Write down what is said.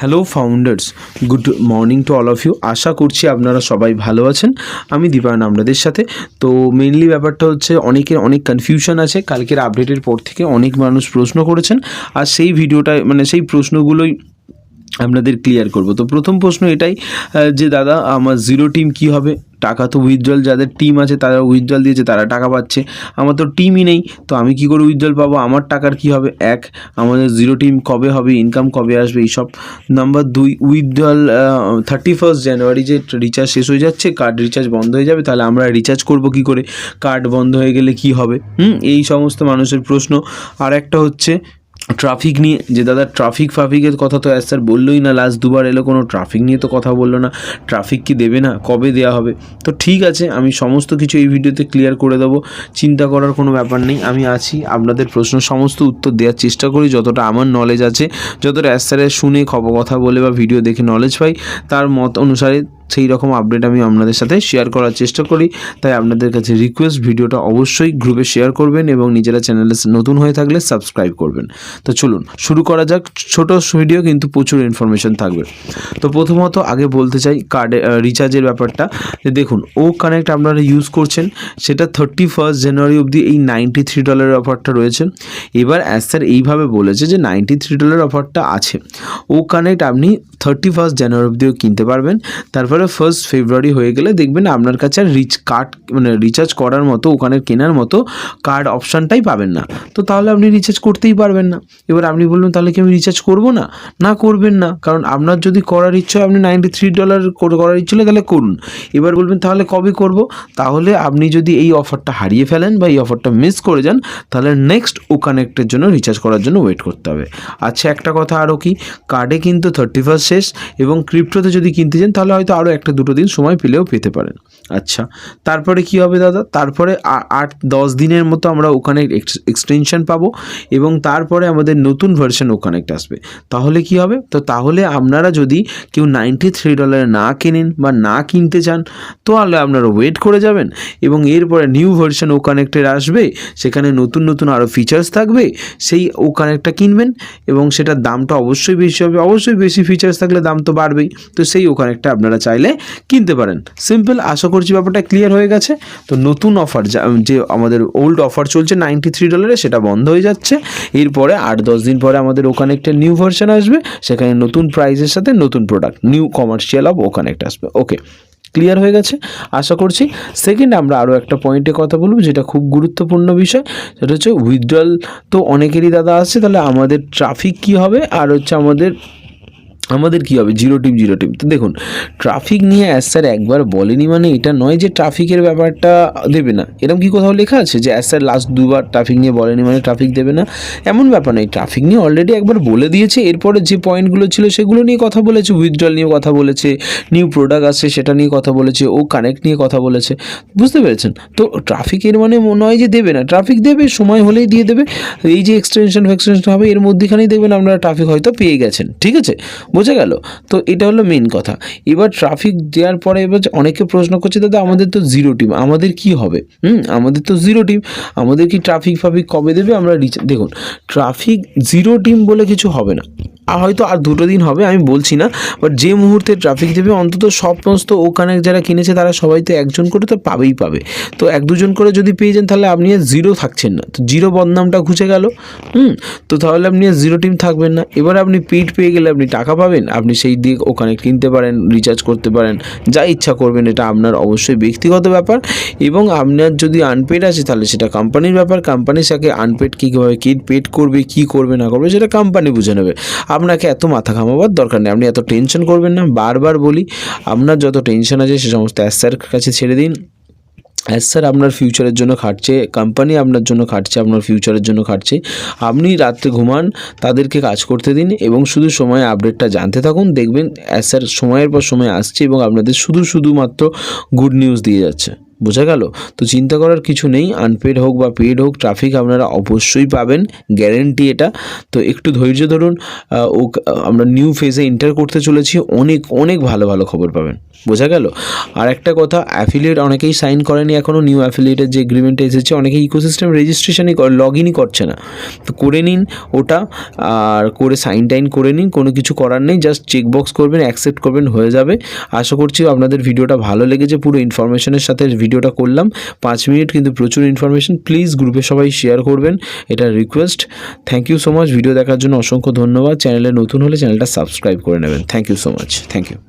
Hello founders good morning to all of you আশা করছি আপনারা সবাই ভালো আছেন। আমি দীপায়ন আপনাদের সাথে। তো মেনলি ব্যাপারটা হচ্ছে অনেকের অনেক কনফিউশন আছে। কালকের আপডেটের পর থেকে অনেক মানুষ প্রশ্ন করেছেন। আর সেই ভিডিওটা মানে সেই প্রশ্নগুলোই আপনাদের ক্লিয়ার করব। তো প্রথম প্রশ্ন এটাই যে দাদা, আমার জিরো টিম কি হবে? টাকা তো উইথড্রল যাদের টিম আছে, তারা উইথড্রল দিয়েছে, তারা টাকা পাচ্ছে। আমার তো টিমই নেই, তো আমি কি করে উইথড্রল পাবো? আমার টাকার কি হবে? এক, আমাদের জিরো টিম কবে হবে? ইনকাম কবে আসবে? এইসব। নাম্বার দুই উইথড্রল থার্টি ফার্স্ট জানুয়ারি যে রিচার্জ শেষ হয়ে যাচ্ছে কার্ড রিচার্জ বন্ধ হয়ে যাবে, তাহলে আমরা রিচার্জ করব কি করে? কার্ড বন্ধ হয়ে গেলে কি হবে? হুম, এই সমস্ত মানুষের প্রশ্ন। আর একটা হচ্ছে ট্রাফিক নিয়ে, যে দাদা ট্রাফিক ফাফিকের কথা তো স্যার বললোই না লাস্ট দুবার এলো কোনো ট্রাফিক নিয়ে তো কথা বলল না ট্রাফিক কি দেবে না, কবে দেওয়া হবে? তো ঠিক আছে, আমি সমস্ত কিছু এই ভিডিওতে ক্লিয়ার করে দেবো, চিন্তা করার কোনো ব্যাপার নেই, আমি আছি, আপনাদের প্রশ্ন সমস্ত উত্তর দেওয়ার চেষ্টা করি, যতটা আমার নলেজ আছে, যতটা স্যারের শুনে খবর কথা বলে বা ভিডিও দেখে নলেজ পাই, তার মত অনুসারে সেই রকম আপডেট আমি আপনাদের সাথে শেয়ার করার চেষ্টা করি। তাই আপনাদের কাছে রিকোয়েস্ট ভিডিওটা অবশ্যই গ্রুপে শেয়ার করবেন এবং নিজেরা চ্যানেলে নতুন হয়ে থাকলে সাবস্ক্রাইব করবেন। তো চলুন, শুরু করা যাক। ছোট ভিডিও কিন্তু প্রচুর ইনফরমেশন থাকবে। তো প্রথমত আগে বলতে চাই কার্ডে রিচার্জের ব্যাপারটা। যে দেখুন ও কানেক্ট আপনারা ইউজ করছেন, সেটা থার্টি ফার্স্ট জানুয়ারি অবধি এই নাইনটি থ্রি ডলারের অফারটা রয়েছে। এবার অ্যাজ স্যার এইভাবে বলেছে যে নাইনটি থ্রি ডলার অফারটা আছে। ও কানেক্ট আপনি থার্টি ফার্স্ট জানুয়ারি অবধিও কিনতে পারবেন। তারপরে ফার্স্ট ফেব্রুয়ারি হয়ে গেলে দেখবেন আপনার কাছে আর রিচ কার্ড মানে রিচার্জ করার মতো, ওখানে কেনার মতো কার্ড অপশানটাই পাবেন না। তো তাহলে আপনি রিচার্জ করতেই পারবেন না। এবার আপনি বলবেন তাহলে কি আমি রিচার্জ করব না? না, করবেন না। কারণ আপনার যদি করার ইচ্ছা হয়, আপনি নাইনটি থ্রি ডলার করার ইচ্ছে হলে তাহলে করুন। এবার বলবেন, তাহলে কবে করব? তাহলে আপনি যদি এই অফারটা হারিয়ে ফেলেন বা এই অফারটা মিস করে যান, তাহলে নেক্সট ও কানেক্টের জন্য রিচার্জ করার জন্য ওয়েট করতে হবে। আচ্ছা একটা কথা আরও কি? কার্ডে কিন্তু থার্টি ফার্স্ট শেষ এবং ক্রিপ্টোতে যদি কিনতে চান তাহলে হয়তো আরও একটা দুটো দিন সময় পেলেও পেতে পারেন। আচ্ছা তারপরে কি হবে দাদা? তারপরে আট, দশ দিনের মতো আমরা ওখানে এক্সটেনশন পাবো এবং তারপরে আমাদের নতুন ভার্সন ও কানেক্ট আসবে। তাহলে কি হবে? তো তাহলে আপনারা যদি কেউ নাইনটি থ্রি ডলারে না কেনেন বা না কিনতে চান, তাহলে আপনারা ওয়েট করে যাবেন এবং এরপরে নিউ ভার্সন ও কানেক্টের আসবে, সেখানে নতুন নতুন আরও ফিচার্স থাকবে, সেই ও কানেক্টটা কিনবেন এবং সেটার দামটা অবশ্যই বেশি হবে। অবশ্যই বেশি ফিচার্স থাকলে দাম তো বাড়বেই। তো সেই ও কানেক্টটা আপনারা চাইলে কিনতে পারেন। সিম্পল আশা করছি ব্যাপারটা ক্লিয়ার হয়ে গেছে। তো নতুন অফার যে আমাদের ওল্ড অফার চলছে নাইনটি থ্রি ডলারে সেটা বন্ধ হয়ে যাচ্ছে। এরপরে আট দশ দিন পরে আমাদের ওখানে একটা নিউ ভার্সন আসবে। সেখানে নতুন প্রাইজের সাথে নতুন প্রোডাক্ট নিউ কমার্শিয়াল অফ ওখানে একটা আসবে। ওকে ক্লিয়ার হয়ে গেছে? আশা করছি। সেকেন্ড আমরা আরও একটা পয়েন্টে কথা বলব, যেটা খুব গুরুত্বপূর্ণ বিষয়। সেটা হচ্ছে উইথড্রল তো অনেকেরই দাদা আসছে তাহলে আমাদের ট্রাফিক কি হবে? আর হচ্ছে আমাদের আমাদের কি হবে? জিরো টিম জিরো টিম তো দেখুন ট্রাফিক নিয়ে অ্যাজ স্যার একবার বলেনি মানে এটা নয় যে ট্রাফিকের ব্যাপারটা দেবে না। এরকম কি কোথাও লেখা আছে যে অ্যাজ স্যার লাস্ট দুবার ট্রাফিক নিয়ে বলেনি মানে ট্রাফিক দেবে না? এমন ব্যাপার নেই ট্রাফিক নিয়ে অলরেডি একবার বলে দিয়েছে, এরপরে যে পয়েন্টগুলো ছিল সেগুলো নিয়ে কথা বলেছে উইথড্রল নিয়ে কথা বলেছে নিউ প্রোডাক্ট আসছে সেটা নিয়ে কথা বলেছে, ও কানেক্ট নিয়ে কথা বলেছে। বুঝতে পেরেছেন? তো ট্রাফিকের মানে নয় যে দেবে না। ট্রাফিক দেবে, সময় হলেই দিয়ে দেবে। এই যে এক্সটেনশন ফেক্সটেনশন হবে, এর মধ্যেখানেই দেখবেন আপনারা ট্রাফিক হয়তো পেয়ে গেছেন। ঠিক আছে? বোঝা গেল। তো এটা হলো মেন কথা। এবার ট্রাফিক দেওয়ার পরে এবার অনেকে প্রশ্ন করছে, দাদা, আমাদের তো জিরো টিম আমাদের কি হবে? হুম, আমাদের তো জিরো টিম আমাদের কি ট্রাফিক ফাফিক কবে দেবে? আমরা দেখুন ট্রাফিক জিরো টিম বলে কিছু হবে না। হয়তো আর দুটো দিন হবে, আমি বলছি না বাট যে মুহূর্তে ট্রাফিক দেবে, অন্তত সমস্ত ওখানে যারা কিনেছে, তারা সবাই তো একজন করে তো পাবেই পাবে। তো এক দুজন করে যদি পেয়ে যান, তাহলে আপনি আর জিরো থাকছেন না। তো জিরো বদনামটা ঘুচে গেল, হুম? তো তাহলে আপনি আর জিরো টিম থাকবেন না। এবার আপনি পেড পেয়ে গেলে আপনি টাকা পাবেন, আপনি সেই দিয়ে ওখানে কিনতে পারেন রিচার্জ করতে পারেন, যা ইচ্ছা করবেন, এটা আপনার অবশ্যই ব্যক্তিগত ব্যাপার। এবং আপনার যদি আনপেড আছে, তাহলে সেটা কোম্পানির ব্যাপার কোম্পানি সাকে আনপেড কীভাবে, কী পেড করবে, কী করবে, না করবে, সেটা কোম্পানি বুঝে নেবে। আপনাকে এত মাথা ঘামাবার দরকার নেই। আপনি এত টেনশন করবেন না। বারবার বলি, আপনার যত টেনশন আছে সে সমস্ত অ্যাসার কাছে ছেড়ে দিন। অ্যাজ স্যার আপনার ফিউচারের জন্য খাটছে কোম্পানি আপনার জন্য খাটছে, আপনার ফিউচারের জন্য খাটছে। আপনি রাত্রে ঘুমান, তাদেরকে কাজ করতে দিন এবং শুধু সময় আপডেটটা জানতে থাকুন। দেখবেন অ্যাজ স্যার সময়ের পর সময় আসছে এবং আপনাদের শুধু শুধুমাত্র গুড নিউজ দিয়ে যাচ্ছে। বোঝা গেল? তো চিন্তা করার কিছু নেই আনপেড হোক বা পেড হোক ট্রাফিক আপনারা অবশ্যই পাবেন গ্যারেন্টি এটা। তো একটু ধৈর্য ধরুন ও আমরা নিউ ফেজে এন্টার করতে চলেছি, অনেক অনেক ভালো ভালো খবর পাবেন। বোঝা গেল? আর একটা কথা অ্যাফিলিয়েট অনেকেই সাইন করেনি এখনও নিউ অ্যাফিলিয়েটের যে এগ্রিমেন্ট এসেছে অনেকে ইকোসিস্টেম রেজিস্ট্রেশনই লগ ইনই করছে না। তো করে নিন ওটা, আর করে সাইন টাইন করে নিন, কোনো কিছু করার নেই জাস্ট চেকবক্স করবেন অ্যাকসেপ্ট করবেন, হয়ে যাবে। আশা করছি আপনাদের ভিডিওটা ভালো লেগেছে, পুরো ইনফরমেশনের সাথে ভিডিওটা করলাম। পাঁচ মিনিট কিন্তু প্রচুর ইনফরমেশন প্লিজ গ্রুপে সবাই শেয়ার করবেন। এটা request thank you so much video দেখার জন্য অসংখ্য ধন্যবাদ। চ্যানেলে নতুন হলে চ্যানেলটা সাবস্ক্রাইব করে নেবেন। Thank you so much thank you